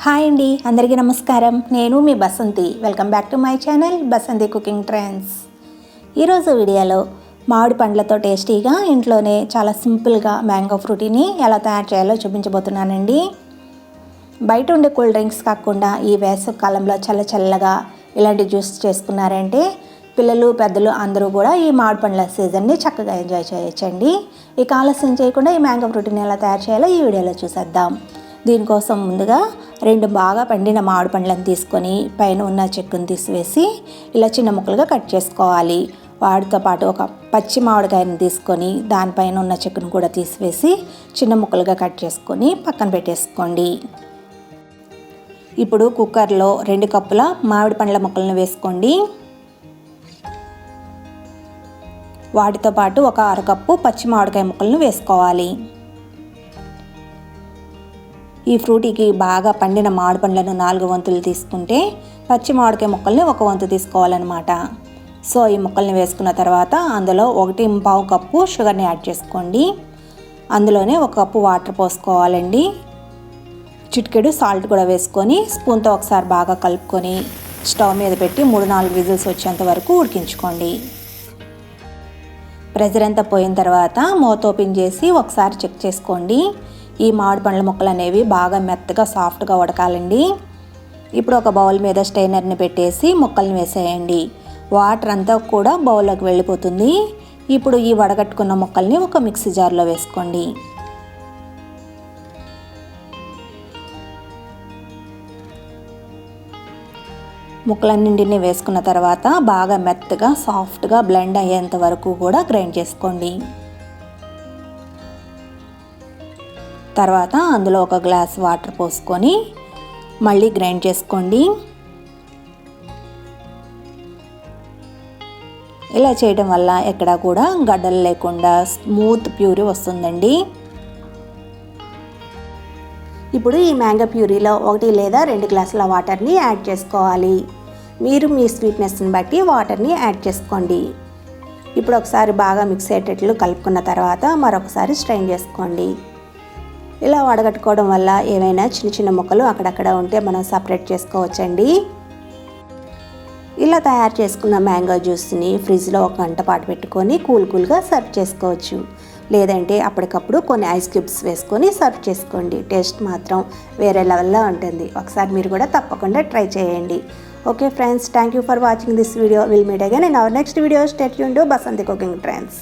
Hi అండి అందరికీ నమస్కారం. నేను మీ Basanti. Welcome back to my channel Basanti cooking trends ఈరోజు వీడియోలో మామిడి పండ్లతో టేస్టీగా ఇంట్లోనే చాలా సింపుల్గా మ్యాంగో ఫ్రూటీని ఎలా తయారు చేయాలో చూపించబోతున్నానండి. బయట ఉండే కూల్ డ్రింక్స్ కాకుండా ఈ వేసవి కాలంలో చల్ల చల్లగా ఇలాంటి జ్యూస్ చేసుకున్నారంటే పిల్లలు పెద్దలు అందరూ కూడా ఈ మామిడి పండ్ల సీజన్ని చక్కగా ఎంజాయ్ చేయొచ్చండి. ఇక ఆలస్యం చేయకుండా ఈ మ్యాంగో ఫ్రూటీని ఎలా తయారు చేయాలో ఈ వీడియోలో చూసేద్దాం. దీనికోసం ముందుగా రెండు బాగా పండిన మామిడి పండ్లను తీసుకొని పైన ఉన్న చెక్కును తీసివేసి ఇలా చిన్న ముక్కలుగా కట్ చేసుకోవాలి. వాటితో పాటు ఒక పచ్చి మామిడికాయను తీసుకొని దానిపైన ఉన్న చెక్కును కూడా తీసివేసి చిన్న ముక్కలుగా కట్ చేసుకొని పక్కన పెట్టేసుకోండి. ఇప్పుడు కుక్కర్లో రెండు కప్పుల మామిడి పండ్ల ముక్కలను వేసుకోండి. వాటితో పాటు ఒక అరకప్పు పచ్చి మామిడికాయ ముక్కలను వేసుకోవాలి. ఈ ఫ్రూటీకి బాగా పండిన మామిడి పండ్లను నాలుగు వంతులు తీసుకుంటే పచ్చి మామిడికాయ ముక్కల్ని ఒక వంతు తీసుకోవాలన్నమాట. సో ఈ ముక్కల్ని వేసుకున్న తర్వాత అందులో ఒకటి పావు కప్పు షుగర్ని యాడ్ చేసుకోండి. అందులోనే ఒక కప్పు వాటర్ పోసుకోవాలండి. చిటికెడు సాల్ట్ కూడా వేసుకొని స్పూన్తో ఒకసారి బాగా కలుపుకొని స్టవ్ మీద పెట్టి మూడు నాలుగు విజిల్స్ వచ్చేంత వరకు ఉడికించుకోండి. ప్రెజర్ అంతా పోయిన తర్వాత మూత ఓపెన్ చేసి ఒకసారి చెక్ చేసుకోండి. ఈ మామిడి పండ్ల ముక్కలు అనేవి బాగా మెత్తగా సాఫ్ట్గా ఉడకాలండి. ఇప్పుడు ఒక బౌల్ మీద స్టైనర్ని పెట్టేసి ముక్కల్ని వేసేయండి. వాటర్ అంతా కూడా బౌల్లోకి వెళ్ళిపోతుంది. ఇప్పుడు ఈ వడగట్టుకున్న ముక్కల్ని ఒక మిక్సీ జార్లో వేసుకోండి. ముక్కలన్నింటినీ వేసుకున్న తర్వాత బాగా మెత్తగా సాఫ్ట్గా బ్లెండ్ అయ్యేంత వరకు కూడా గ్రైండ్ చేసుకోండి. తర్వాత అందులో ఒక గ్లాస్ వాటర్ పోసుకొని మళ్ళీ గ్రైండ్ చేసుకోండి. ఇలా చేయడం వల్ల ఎక్కడ కూడా గడ్డలు లేకుండా స్మూత్ ప్యూరీ వస్తుందండి. ఇప్పుడు ఈ మ్యాంగో ప్యూరీలో ఒకటి లేదా రెండు గ్లాసుల వాటర్ని యాడ్ చేసుకోవాలి. మీరు మీ స్వీట్నెస్ని బట్టి వాటర్ని యాడ్ చేసుకోండి. ఇప్పుడు ఒకసారి బాగా మిక్స్ అయ్యేటట్లు కలుపుకున్న తర్వాత మరొకసారి స్ట్రైన్ చేసుకోండి. ఇలా వడగట్టుకోవడం వల్ల ఏవైనా చిన్న చిన్న ముక్కలు అక్కడక్కడ ఉంటే మనం సపరేట్ చేసుకోవచ్చండి. ఇలా తయారు చేసుకున్న మ్యాంగో జ్యూస్ని ఫ్రిడ్జ్లో ఒక గంట పాటు పెట్టుకొని కూల్ కూల్గా సర్వ్ చేసుకోవచ్చు. లేదంటే అప్పటికప్పుడు కొన్ని ఐస్ క్యూబ్స్ వేసుకొని సర్వ్ చేసుకోండి. టేస్ట్ మాత్రం వేరే లెవెల్లో ఉంటుంది. ఒకసారి మీరు కూడా తప్పకుండా ట్రై చేయండి. Okay friends thank you for watching this video. Will meet again in our next video. Stay Yoon Basanti cooking trends.